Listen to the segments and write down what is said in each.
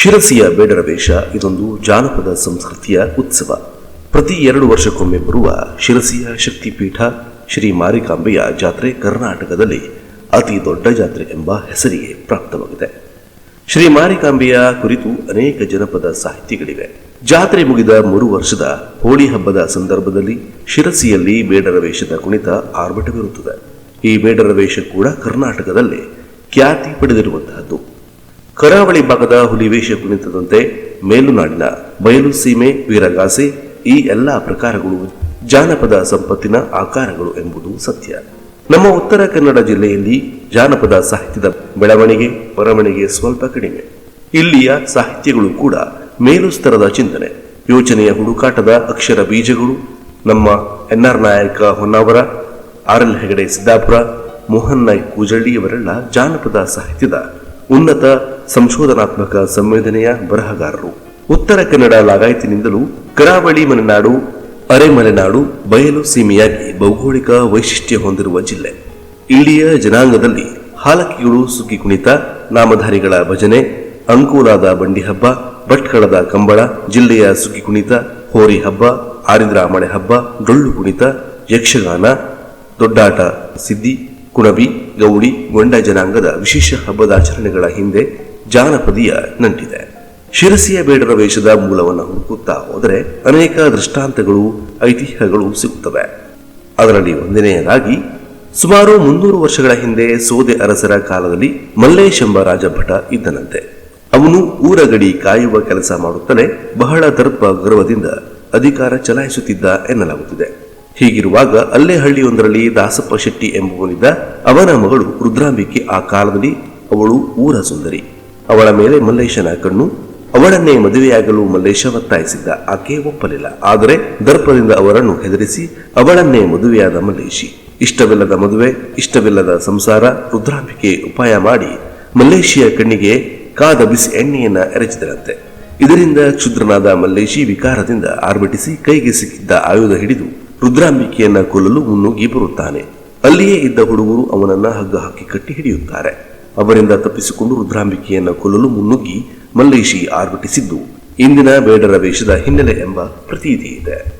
ಶಿರಸಿಯ ಬೇಡರ ವೇಷ, ಇದೊಂದು ಜಾನಪದ ಸಂಸ್ಕೃತಿಯ ಉತ್ಸವ. ಪ್ರತಿ ಎರಡು ವರ್ಷಕ್ಕೊಮ್ಮೆ ಬರುವ ಶಿರಸಿಯ ಶಕ್ತಿಪೀಠ ಶ್ರೀ ಮಾರಿಕಾಂಬೆಯ ಜಾತ್ರೆ ಕರ್ನಾಟಕದಲ್ಲಿ ಅತಿ ದೊಡ್ಡ ಜಾತ್ರೆ ಎಂಬ ಹೆಸರಿಗೆ ಪ್ರಾಪ್ತವಾಗಿದೆ. ಶ್ರೀ ಮಾರಿಕಾಂಬೆಯ ಕುರಿತು ಅನೇಕ ಜನಪದ ಸಾಹಿತ್ಯಗಳಿವೆ ಜಾತ್ರೆ ಮುಗಿದ ಮೂರು ವರ್ಷದ ಹೋಳಿ ಹಬ್ಬದ ಸಂದರ್ಭದಲ್ಲಿ ಶಿರಸಿಯಲ್ಲಿ ಬೇಡರ ವೇಷದ ಕುಣಿತ ಆರ್ಭಟವಿರುತ್ತದೆ. ಈ ಬೇಡರ ವೇಷ ಕೂಡ ಕರ್ನಾಟಕದಲ್ಲಿ ಖ್ಯಾತಿ ಪಡೆದಿರುವಂತಹದ್ದು. ಕರಾವಳಿ ಭಾಗದ ಹುಲಿವೇಷ ಕುಣಿತದಂತೆ ಮೇಲುನಾಡಿನ ಬಯಲು ಸೀಮೆ, ವೀರಗಾಸೆ ಈ ಎಲ್ಲ ಪ್ರಕಾರಗಳು ಜಾನಪದ ಸಂಪತ್ತಿನ ಆಕಾರಗಳು ಎಂಬುದು ಸತ್ಯ. ನಮ್ಮ ಉತ್ತರ ಕನ್ನಡ ಜಿಲ್ಲೆಯಲ್ಲಿ ಜಾನಪದ ಸಾಹಿತ್ಯದ ಬೆಳವಣಿಗೆ, ಬರವಣಿಗೆ ಸ್ವಲ್ಪ ಕಡಿಮೆ. ಇಲ್ಲಿಯ ಸಾಹಿತ್ಯಗಳು ಕೂಡ ಮೇಲು ಸ್ತರದ ಚಿಂತನೆ. ಯೋಚನೆಯ ಹುಡುಕಾಟದ ಅಕ್ಷರ ಬೀಜಗಳು ನಮ್ಮ N R Nayak Honnavar R L Hegde Siddapur, Mohan Naik ಕೂಜಳ್ಳಿಯವರೆಲ್ಲ ಜಾನಪದ ಸಾಹಿತ್ಯದ ಉನ್ನತ ಸಂಶೋಧನಾತ್ಮಕ ಸಂವೇದನೆಯ ಬರಹಗಾರರು. ಉತ್ತರ ಕನ್ನಡ ಲಾಗಾಯತಿನಿಂದಲೂ ಕರಾವಳಿ ಮಲೆನಾಡು ಅರೆಮಲೆನಾಡು ಬಯಲು ಸೀಮೆಯಾಗಿ ಭೌಗೋಳಿಕ ವೈಶಿಷ್ಟ್ಯ ಹೊಂದಿರುವ ಜಿಲ್ಲೆ. ಇಲ್ಲಿಯ ಜನಾಂಗದಲ್ಲಿ ಹಾಲಕ್ಕಿಗಳು ಸುಗ್ಗಿ ಕುಣಿತ, ನಾಮಧಾರಿಗಳ ಭಜನೆ, ಅಂಕೋಲಾದ ಬಂಡಿ ಹಬ್ಬ, ಭಟ್ಕಳದ ಕಂಬಳ, ಜಿಲ್ಲೆಯ ಸುಗ್ಗಿ ಕುಣಿತ, ಹೋರಿ ಹಬ್ಬ ಆರಿದ್ರ ಮಳೆ ಹಬ್ಬ, ಡೊಳ್ಳು ಕುಣಿತ, ಯಕ್ಷಗಾನ, ದೊಡ್ಡಾಟ, ಸಿದ್ದಿ, ಕುಣಬಿ ಗೌಡಿ ಗೊಂಡ ಜನಾಂಗದ ವಿಶೇಷ ಹಬ್ಬದ ಆಚರಣೆಗಳ ಹಿಂದೆ ಜಾನಪದೀಯ ನಂಟಿದೆ. ಶಿರಸಿಯ ಬೇಡರ ವೇಷದ ಮೂಲವನ್ನು ಹುಡುಕುತ್ತಾ ಹೋದರೆ ಅನೇಕ ದೃಷ್ಟಾಂತಗಳು, ಐತಿಹ್ಯಗಳು ಸಿಗುತ್ತವೆ. ಅದರಲ್ಲಿ ಒಂದನೆಯದಾಗಿ, ಸುಮಾರು ಮುನ್ನೂರು ವರ್ಷಗಳ ಹಿಂದೆ ಸೋದೆ ಅರಸರ ಕಾಲದಲ್ಲಿ ಮಲ್ಲೇಶ್ ಎಂಬ ರಾಜಭಟ ಇದ್ದನಂತೆ. ಅವನು ಊರ ಗಡಿ ಕಾಯುವ ಕೆಲಸ ಮಾಡುತ್ತಲೇ ಬಹಳ ದರ್ಪ ಗರ್ವದಿಂದ ಅಧಿಕಾರ ಚಲಾಯಿಸುತ್ತಿದ್ದ ಎನ್ನಲಾಗುತ್ತಿದೆ. ಹೀಗಿರುವಾಗ ಅಲ್ಲೇ ಹಳ್ಳಿಯೊಂದರಲ್ಲಿ ದಾಸಪ್ಪ ಶೆಟ್ಟಿ ಎಂಬುವನಿದ್ದ ಅವನ ಮಗಳು ರುದ್ರಾಂಬಿಕೆ ಆ ಕಾಲದಲ್ಲಿ ಅವಳು ಊರ ಸುಂದರಿ. ಅವಳ ಮೇಲೆ ಮಲ್ಲೇಶನ ಕಣ್ಣು, ಅವಳನ್ನೇ ಮದುವೆಯಾಗಲು ಮಲ್ಲೇಶ ಒತ್ತಾಯಿಸಿದ್ದ, ಆಕೆ ಒಪ್ಪಲಿಲ್ಲ. ಆದರೆ ದರ್ಪದಿಂದ ಅವರನ್ನು ಹೆದರಿಸಿ ಅವಳನ್ನೇ ಮದುವೆಯಾದ ಮಲ್ಲೇಶಿ. ಇಷ್ಟವಿಲ್ಲದ ಮದುವೆ, ಇಷ್ಟವಿಲ್ಲದ ಸಂಸಾರ, ರುದ್ರಾಂಬಿಕೆ ಉಪಾಯ ಮಾಡಿ ಮಲ್ಲೇಶಿಯ ಕಣ್ಣಿಗೆ ಕಾದ ಬಿಸಿ ಎಣ್ಣೆಯನ್ನ ಎರಚಿದರಂತೆ. ಇದರಿಂದ ಕ್ಷುದ್ರನಾದ ಮಲ್ಲೇಶಿ ವಿಕಾರದಿಂದ ಆರ್ಭಟಿಸಿ ಕೈಗೆ ಸಿಕ್ಕಿದ್ದ ಆಯುಧ ಹಿಡಿದು ರುದ್ರಾಂಬಿಕೆಯನ್ನ ಕೊಲ್ಲಲು ಮುನ್ನುಗ್ಗಿ ಬರುತ್ತಾನೆ. ಅಲ್ಲಿಯೇ ಇದ್ದ ಹುಡುಗರು ಅವನನ್ನ ಹಗ್ಗ ಹಾಕಿ ಕಟ್ಟಿ ಹಿಡಿಯುತ್ತಾರೆ. ಅವರಿಂದ ತಪ್ಪಿಸಿಕೊಂಡು ರುದ್ರಾಂಬಿಕೆಯನ್ನು ಕೊಲ್ಲಲು ಮುನ್ನುಗ್ಗಿ ಮಲ್ಲೇಶಿ ಆರ್ಭಟಿಸಿದ್ದು. ಇಂದಿನ ಬೇಡರ ವೇಷದ ಹಿನ್ನೆಲೆ ಎಂಬ ಪ್ರತೀತಿ ಇದೆ.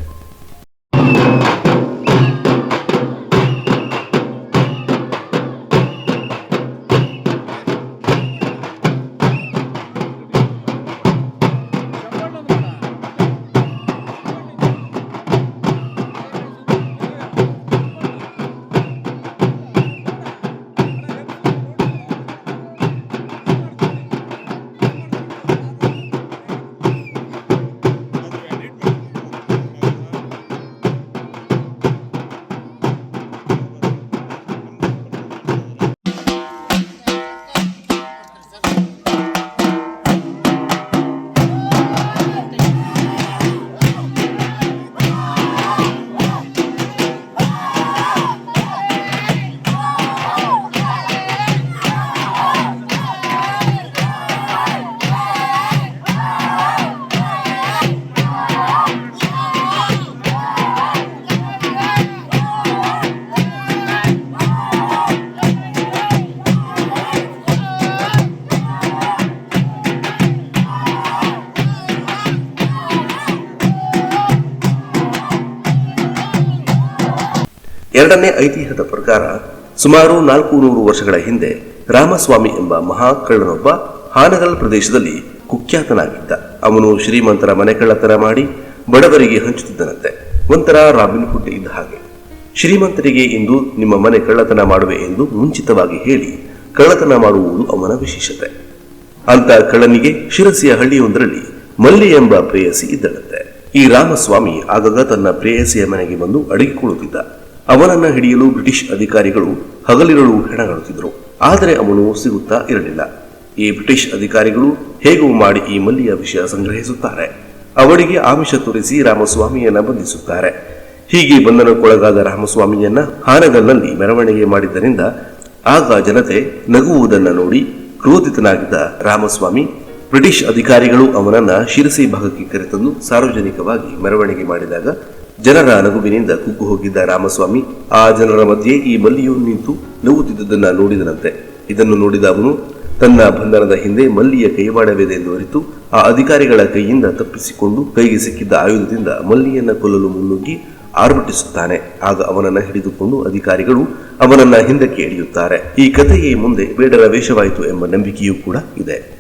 ಎರಡನೇ ಐತಿಹ್ಯದ ಪ್ರಕಾರ ಸುಮಾರು ನಾಲ್ಕು ನೂರು ವರ್ಷಗಳ ಹಿಂದೆ ರಾಮಸ್ವಾಮಿ ಎಂಬ ಮಹಾ ಕಳ್ಳನೊಬ್ಬ ಹಾನಗಲ್ ಪ್ರದೇಶದಲ್ಲಿ ಕುಖ್ಯಾತನಾಗಿದ್ದ. ಅವನು ಶ್ರೀಮಂತರ ಮನೆ ಕಳ್ಳತನ ಮಾಡಿ ಬಡವರಿಗೆ ಹಂಚುತ್ತಿದ್ದನಂತೆ. ಒಂಥರ ರಾಬಿನ್ ಹುಡ್ ಇದ್ದ ಹಾಗೆ. ಶ್ರೀಮಂತರಿಗೆ ಇಂದು ನಿಮ್ಮ ಮನೆ ಕಳ್ಳತನ ಮಾಡುವೆ ಎಂದು ಮುಂಚಿತವಾಗಿ ಹೇಳಿ ಕಳ್ಳತನ ಮಾಡುವುದು ಅವನ ವಿಶೇಷತೆ. ಅಂತ ಕಳ್ಳನಿಗೆ ಶಿರಸಿಯ ಹಳ್ಳಿಯೊಂದರಲ್ಲಿ ಮಲ್ಲಿ ಎಂಬ ಪ್ರೇಯಸಿ ಇದ್ದಳಂತೆ. ಈ ರಾಮಸ್ವಾಮಿ ಆಗಾಗ ತನ್ನ ಪ್ರೇಯಸಿಯ ಮನೆಗೆ ಬಂದು ಅಡಗಿಕೊಳ್ಳುತ್ತಿದ್ದ. ಅವನನ್ನ ಹಿಡಿಯಲು ಬ್ರಿಟಿಷ್ ಅಧಿಕಾರಿಗಳು ಹಗಲಿರುಳು ಹೆಣಗಾಡುತ್ತಿದ್ದರು. ಆದರೆ ಅವನು ಸಿಗುತ್ತಾ ಇರಲಿಲ್ಲ. ಈ ಬ್ರಿಟಿಷ್ ಅಧಿಕಾರಿಗಳು ಹೇಗೂ ಮಾಡಿ ಈ ಮಲ್ಲಿಯ ವಿಷಯ ಸಂಗ್ರಹಿಸುತ್ತಾರೆ. ಅವಳಿಗೆ ಆಮಿಷ ತೋರಿಸಿ ರಾಮಸ್ವಾಮಿಯನ್ನ ಬಂಧಿಸುತ್ತಾರೆ. ಹೀಗೆ ಬಂಧನಕ್ಕೊಳಗಾದ ರಾಮಸ್ವಾಮಿಯನ್ನ ಹಾನಗಲ್ನಲ್ಲಿ ಮೆರವಣಿಗೆ ಮಾಡಿದ್ದರಿಂದ ಆಗ ಜನತೆ ನಗುವುದನ್ನ ನೋಡಿ ಕ್ರೋಧಿತನಾಗಿದ್ದ ರಾಮಸ್ವಾಮಿ, ಬ್ರಿಟಿಷ್ ಅಧಿಕಾರಿಗಳು ಅವನನ್ನ ಶಿರಸಿ ಭಾಗಕ್ಕೆ ಕರೆತಂದು ಸಾರ್ವಜನಿಕವಾಗಿ ಮೆರವಣಿಗೆ ಮಾಡಿದಾಗ ಜನರ ನಗುವಿನಿಂದ ಕುಗ್ಗು ಹೋಗಿದ್ದ ರಾಮಸ್ವಾಮಿ, ಆ ಜನರ ಮಧ್ಯೆ ಈ ಮಲ್ಲಿಯು ನಿಂತು ನಗುತ್ತಿದ್ದುದನ್ನ ನೋಡಿದನಂತೆ. ಇದನ್ನು ನೋಡಿದ ಅವನು, ತನ್ನ ಬಂಧನದ ಹಿಂದೆ ಮಲ್ಲಿಯ ಕೈವಾಡವಿದೆ ಎಂದು ಅರಿತು, ಆ ಅಧಿಕಾರಿಗಳ ಕೈಯಿಂದ ತಪ್ಪಿಸಿಕೊಂಡು ಕೈಗೆ ಸಿಕ್ಕಿದ್ದ ಆಯುಧದಿಂದ ಮಲ್ಲಿಯನ್ನ ಕೊಲ್ಲಲು ಮುನ್ನುಗ್ಗಿ ಆರ್ಭಟಿಸುತ್ತಾನೆ. ಆಗ ಅವನನ್ನ ಹಿಡಿದುಕೊಂಡು ಅಧಿಕಾರಿಗಳು ಅವನನ್ನ ಹಿಂದಕ್ಕೆ ಎಳೆಯುತ್ತಾರೆ. ಈ ಕಥೆಯೇ ಮುಂದೆ ಬೇಡರ ವೇಷವಾಯಿತು ಎಂಬ ನಂಬಿಕೆಯೂ ಕೂಡ ಇದೆ.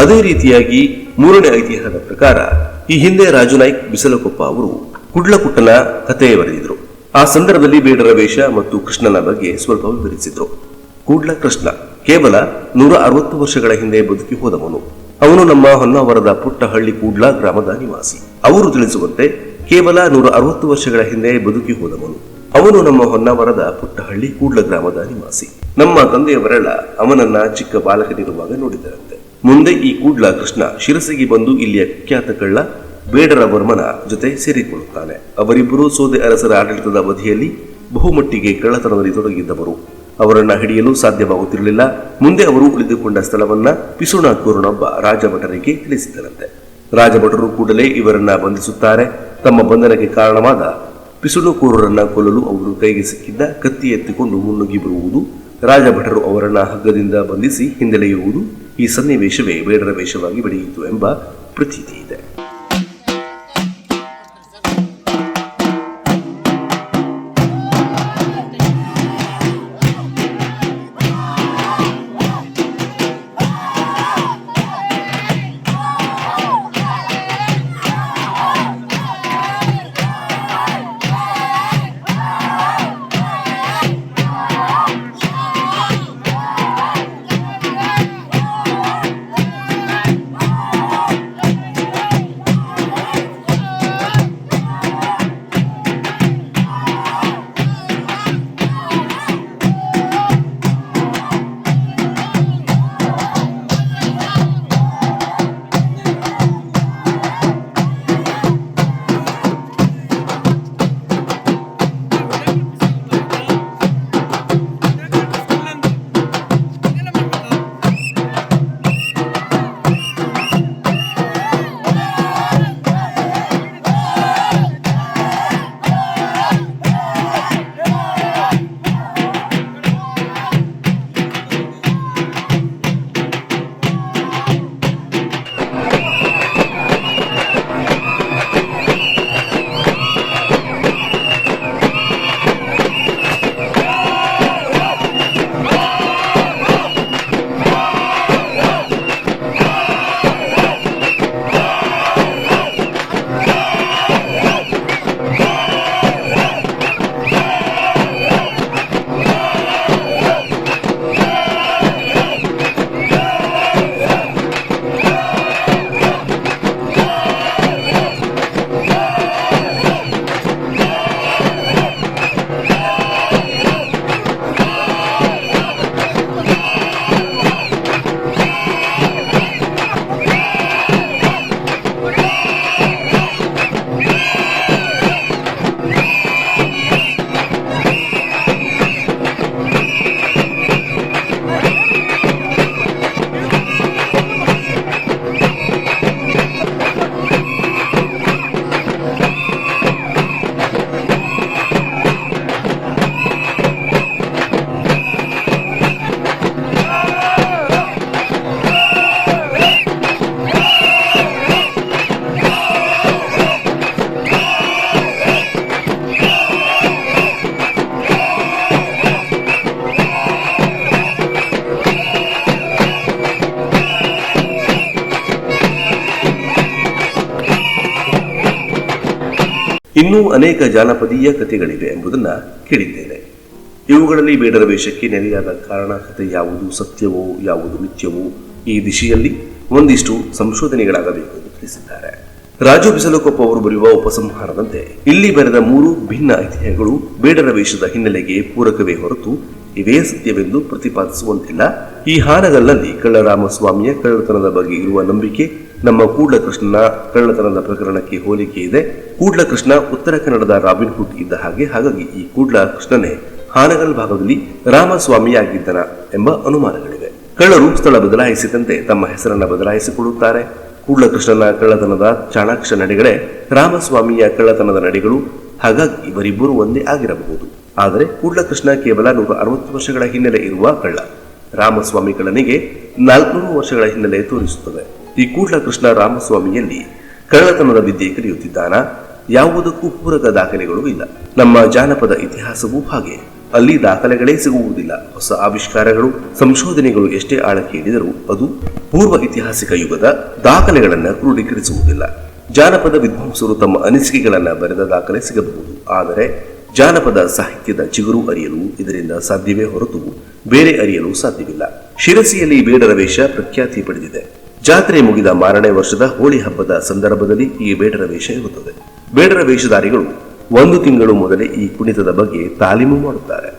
ಅದೇ ರೀತಿಯಾಗಿ ಮೂರನೇ ಐತಿಹ್ಯದ ಪ್ರಕಾರ ಈ ಹಿಂದೆ ರಾಜು ನಾಯ್ಕ್ ಬಿಸಲಕೊಪ್ಪ ಅವರು ಕುಡ್ಲಕುಟ್ಟನ ಕಥೆ ಬರೆದಿದ್ರು. ಆ ಸಂದರ್ಭದಲ್ಲಿ ಬೇಡರ ವೇಷ ಮತ್ತು ಕೃಷ್ಣನ ಬಗ್ಗೆ ಸ್ವಲ್ಪ ವಿವರಿಸಿದ್ರು. ಕೂಡ್ಲ ಕೃಷ್ಣ ಕೇವಲ ನೂರ ಅರವತ್ತು ವರ್ಷಗಳ ಹಿಂದೆ ಬದುಕಿ ಹೋದವನು. ಅವನು ನಮ್ಮ ಹೊನ್ನಾವರದ ಪುಟ್ಟಹಳ್ಳಿ ಕೂಡ್ಲ ಗ್ರಾಮದ ನಿವಾಸಿ. ಅವರು ತಿಳಿಸುವಂತೆ ಕೇವಲ ನೂರ ಅರವತ್ತು ವರ್ಷಗಳ ಹಿಂದೆ ಬದುಕಿ ಹೋದವನು. ಅವನು ನಮ್ಮ ಹೊನ್ನಾವರದ ಪುಟ್ಟಹಳ್ಳಿ ಕೂಡ್ಲ ಗ್ರಾಮದ ನಿವಾಸಿ. ನಮ್ಮ ತಂದೆಯವರೆಲ್ಲ ಅವನನ್ನ ಚಿಕ್ಕ ಬಾಲಕನಿರುವಾಗ ನೋಡಿದರಂತೆ. ಮುಂದೆ ಈ ಕೂಡ್ಲ ಕೃಷ್ಣ ಶಿರಸಿಗೆ ಬಂದು ಇಲ್ಲಿಯ ಕುಖ್ಯಾತ ಕಳ್ಳ ಬೇಡರ ವರ್ಮನ ಜೊತೆ ಸೇರಿಕೊಳ್ಳುತ್ತಾನೆ. ಅವರಿಬ್ಬರು ಸೋದೆ ಅರಸರ ಆಡಳಿತದ ಅವಧಿಯಲ್ಲಿ ಬಹುಮಟ್ಟಿಗೆ ಕಳ್ಳತನದಲ್ಲಿ ತೊಡಗಿದ್ದವರು. ಅವರನ್ನ ಹಿಡಿಯಲು ಸಾಧ್ಯವಾಗುತ್ತಿರಲಿಲ್ಲ. ಮುಂದೆ ಅವರು ಉಳಿದುಕೊಂಡ ಸ್ಥಳವನ್ನ ಪಿಸುಣ ಕೂರನೊಬ್ಬ ರಾಜಭಟರಿಗೆ ತಿಳಿಸಿದರಂತೆ. ರಾಜಭಟರು ಕೂಡಲೇ ಇವರನ್ನ ಬಂಧಿಸುತ್ತಾರೆ. ತಮ್ಮ ಬಂಧನಕ್ಕೆ ಕಾರಣವಾದ ಪಿಸುಣುಕೂರರನ್ನ ಕೊಲ್ಲಲು ಅವರು ಕೈಗೆ ಸಿಕ್ಕಿದ್ದ ಕತ್ತಿ ಎತ್ತಿಕೊಂಡು ಮುನ್ನುಗ್ಗಿ ಬರುವುದು, ರಾಜಭಟರು ಅವರನ್ನ ಹಗ್ಗದಿಂದ ಬಂಧಿಸಿ ಹಿಂದೆಳೆಯುವುದು ಈ ಸನ್ನಿವೇಶವೇ ಬೇಡರ ವೇಷವಾಗಿ ಬೆಳೆಯಿತು ಎಂಬ ಪ್ರತೀತಿ ಇದೆ. ಇನ್ನೂ ಅನೇಕ ಜಾನಪದೀಯ ಕಥೆಗಳಿವೆ ಎಂಬುದನ್ನು ಕೇಳಿದ್ದೇನೆ. ಇವುಗಳಲ್ಲಿ ಬೇಡರ ವೇಷಕ್ಕೆ ನೆಲೆಯಾದ ಕಾರಣ ಕಥೆ ಯಾವುದು ಸತ್ಯವೋ, ಯಾವುದು ಮಿಥ್ಯವೋ, ಈ ದಿಶೆಯಲ್ಲಿ ಒಂದಿಷ್ಟು ಸಂಶೋಧನೆಗಳಾಗಬೇಕು ಎಂದು ತಿಳಿಸಿದ್ದಾರೆ. ರಾಜು ಬಿಸಲಕೊಪ್ಪ ಅವರು ಬರೆಯುವ ಉಪಸಂಹಾರದಂತೆ, ಇಲ್ಲಿ ಬರೆದ ಮೂರು ಭಿನ್ನ ಐತಿಹ್ಯಗಳು ಬೇಡರ ವೇಷದ ಹಿನ್ನೆಲೆಗೆ ಪೂರಕವೇ ಹೊರತು ಇವೇ ಸತ್ಯವೆಂದು ಪ್ರತಿಪಾದಿಸುವಂತಿಲ್ಲ. ಈ ಹಾನಗಲ್ನಲ್ಲಿ ಕಳ್ಳರಾಮಸ್ವಾಮಿಯ ಕಳ್ಳತನದ ಬಗ್ಗೆ ಇರುವ ನಂಬಿಕೆ, ನಮ್ಮ ಕೂಡ್ಲಕೃಷ್ಣನ ಕಳ್ಳತನದ ಪ್ರಕರಣಕ್ಕೆ ಹೋಲಿಕೆ ಇದೆ. ಕೂಡ್ಲಕೃಷ್ಣ ಉತ್ತರ ಕನ್ನಡದ ರಾಬಿನ್ ಹುಡ್ ಇದ್ದ ಹಾಗೆ, ಹಾಗಾಗಿ ಈ ಕೂಡ್ಲಕೃಷ್ಣನೇ ಹಾನಗಲ್ ಭಾಗದಲ್ಲಿ ರಾಮಸ್ವಾಮಿಯಾಗಿದ್ದನ ಎಂಬ ಅನುಮಾನಗಳಿವೆ. ಕಳ್ಳರು ಸ್ಥಳ ಬದಲಾಯಿಸಿದಂತೆ ತಮ್ಮ ಹೆಸರನ್ನ ಬದಲಾಯಿಸಿಕೊಳ್ಳುತ್ತಾರೆ. ಕೂಡ್ಲಕೃಷ್ಣನ ಕಳ್ಳತನದ ಚಾಣಾಕ್ಷ ನಡೆಗಳೇ ರಾಮಸ್ವಾಮಿಯ ಕಳ್ಳತನದ ನಡೆಗಳು. ಹಾಗಾಗಿ ಇವರಿಬ್ಬರು ಒಂದೇ ಆಗಿರಬಹುದು. ಆದರೆ ಕೂಡ್ಲಕೃಷ್ಣ ಕೇವಲ ನೂರ ಅರವತ್ತು ವರ್ಷಗಳ ಹಿನ್ನೆಲೆ ಇರುವ ಕಳ್ಳ. ರಾಮಸ್ವಾಮಿ ಕಳ್ಳನಿಗೆ ನಾಲ್ಕುನೂರು ವರ್ಷಗಳ ಹಿನ್ನೆಲೆ ತೋರಿಸುತ್ತದೆ. ಈ ಕೂಡ್ಲಕೃಷ್ಣ ರಾಮಸ್ವಾಮಿಯಲ್ಲಿ ಕಳ್ಳತನದ ವಿದ್ಯೆ ಕಲಿಯುತ್ತಿದ್ದಾನ. ಯಾವುದಕ್ಕೂ ಪೂರಕ ದಾಖಲೆಗಳು ಇಲ್ಲ. ನಮ್ಮ ಜಾನಪದ ಇತಿಹಾಸವೂ ಹಾಗೆ. ಅಲ್ಲಿ ದಾಖಲೆಗಳೇ ಸಿಗುವುದಿಲ್ಲ. ಹೊಸ ಆವಿಷ್ಕಾರಗಳು, ಸಂಶೋಧನೆಗಳು ಎಷ್ಟೇ ಆಳಕ್ಕೆ ಹೇಳಿದರೂ ಅದು ಪೂರ್ವ ಐತಿಹಾಸಿಕ ಯುಗದ ದಾಖಲೆಗಳನ್ನು ಕ್ರೋಢೀಕರಿಸುವುದಿಲ್ಲ. ಜಾನಪದ ವಿದ್ವಾಂಸರು ತಮ್ಮ ಅನಿಸಿಕೆಗಳನ್ನು ಬರೆದ ದಾಖಲೆ ಸಿಗಬಹುದು. ಆದರೆ ಜಾನಪದ ಸಾಹಿತ್ಯದ ಚಿಗುರು ಅರಿಯಲು ಇದರಿಂದ ಸಾಧ್ಯವೇ ಹೊರತು ಬೇರೆ ಅರಿಯಲು ಸಾಧ್ಯವಿಲ್ಲ. ಶಿರಸಿಯಲ್ಲಿ ಬೇಡರ ವೇಷ ಪ್ರಖ್ಯಾತಿ ಪಡೆದಿದೆ. ಜಾತ್ರೆ ಮುಗಿದ ಮಾರನೇ ವರ್ಷದ ಹೋಳಿ ಹಬ್ಬದ ಸಂದರ್ಭದಲ್ಲಿ ಈ ಬೇಡರ ವೇಷ ಇರುತ್ತದೆ. ಬೇಡರ ವೇಷಧಾರಿಗಳು ಒಂದು ತಿಂಗಳು ಮೊದಲೇ ಈ ಕುಣಿತದ ಬಗ್ಗೆ ತಾಲೀಮು ಮಾಡುತ್ತಾರೆ.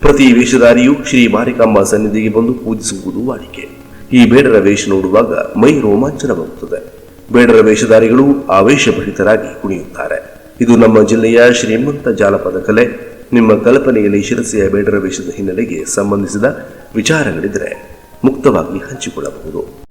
ಪ್ರತಿ ವೇಷಧಾರಿಯು ಶ್ರೀ ಮಾರಿಕಾಂಬ ಸನ್ನಿಧಿಗೆ ಬಂದು ಪೂಜಿಸುವುದು ವಾಡಿಕೆ. ಈ ಬೇಡರ ವೇಷ ನೋಡುವಾಗ ಮೈ ರೋಮಾಂಚನವಾಗುತ್ತದೆ. ಬೇಡರ ವೇಷಧಾರಿಗಳು ಆವೇಶಭರಿತರಾಗಿ ಕುಣಿಯುತ್ತಾರೆ. ಇದು ನಮ್ಮ ಜಿಲ್ಲೆಯ ಶ್ರೀಮಂತ ಜಾಲಪದ ಕಲೆ. ನಿಮ್ಮ ಕಲ್ಪನೆಯಲ್ಲಿ ಶಿರಸಿಯ ಬೇಡರ ವೇಷದ ಹಿನ್ನೆಲೆಗೆ ಸಂಬಂಧಿಸಿದ ವಿಚಾರಗಳಿದ್ದರೆ ಮುಕ್ತವಾಗಿ ಹಂಚಿಕೊಳ್ಳಬಹುದು.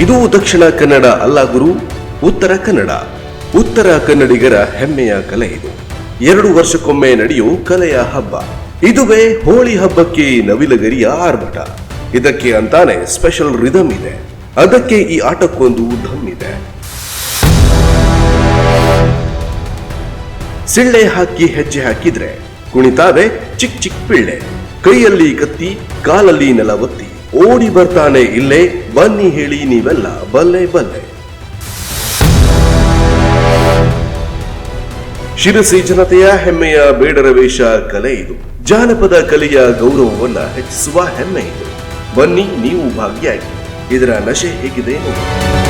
ಇದು ದಕ್ಷಿಣ ಕನ್ನಡ ಅಲ್ಲ ಗುರು, ಉತ್ತರ ಕನ್ನಡ. ಉತ್ತರ ಕನ್ನಡಿಗರ ಹೆಮ್ಮೆಯ ಕಲೆ ಇದು. ಎರಡು ವರ್ಷಕ್ಕೊಮ್ಮೆ ನಡೆಯುವ ಕಲೆಯ ಹಬ್ಬ. ಇದುವೇ ಹೋಳಿ ಹಬ್ಬಕ್ಕೆ ನವಿಲಗರಿಯ ಆರ್ಭಟ. ಇದಕ್ಕೆ ಅಂತಾನೆ ಸ್ಪೆಷಲ್ ರಿದಮ್ ಇದೆ. ಅದಕ್ಕೆ ಈ ಆಟಕ್ಕೊಂದು ಧಮ್ ಇದೆ. ಸಿಳ್ಳೆ ಹಾಕಿ ಹೆಜ್ಜೆ ಹಾಕಿದ್ರೆ ಕುಣಿತಾವೆ ಚಿಕ್ ಚಿಕ್ ಪಿಳ್ಳೆ. ಕೈಯಲ್ಲಿ ಕತ್ತಿ, ಕಾಲಲ್ಲಿ ನೆಲ ಒತ್ತಿ ಓಡಿ ಬರ್ತಾನೆ ಇಲ್ಲೇ, ಬನ್ನಿ ಹೇಳಿ ನೀವೆಲ್ಲ, ಬಲ್ಲೆ ಬಲ್ಲೆ. ಶಿರಸಿ ಜನತೆಯ ಹೆಮ್ಮೆಯ ಬೇಡರ ವೇಷ ಕಲೆ ಇದು. ಜಾನಪದ ಕಲೆಯ ಗೌರವವನ್ನ ಹೆಚ್ಚಿಸುವ ಹೆಮ್ಮೆ ಇದು. ಬನ್ನಿ, ನೀವು ಭಾಗಿಯಾಗಿ. ಇದರ ನಶೆ ಹೇಗಿದೆ ನೋಡಿ.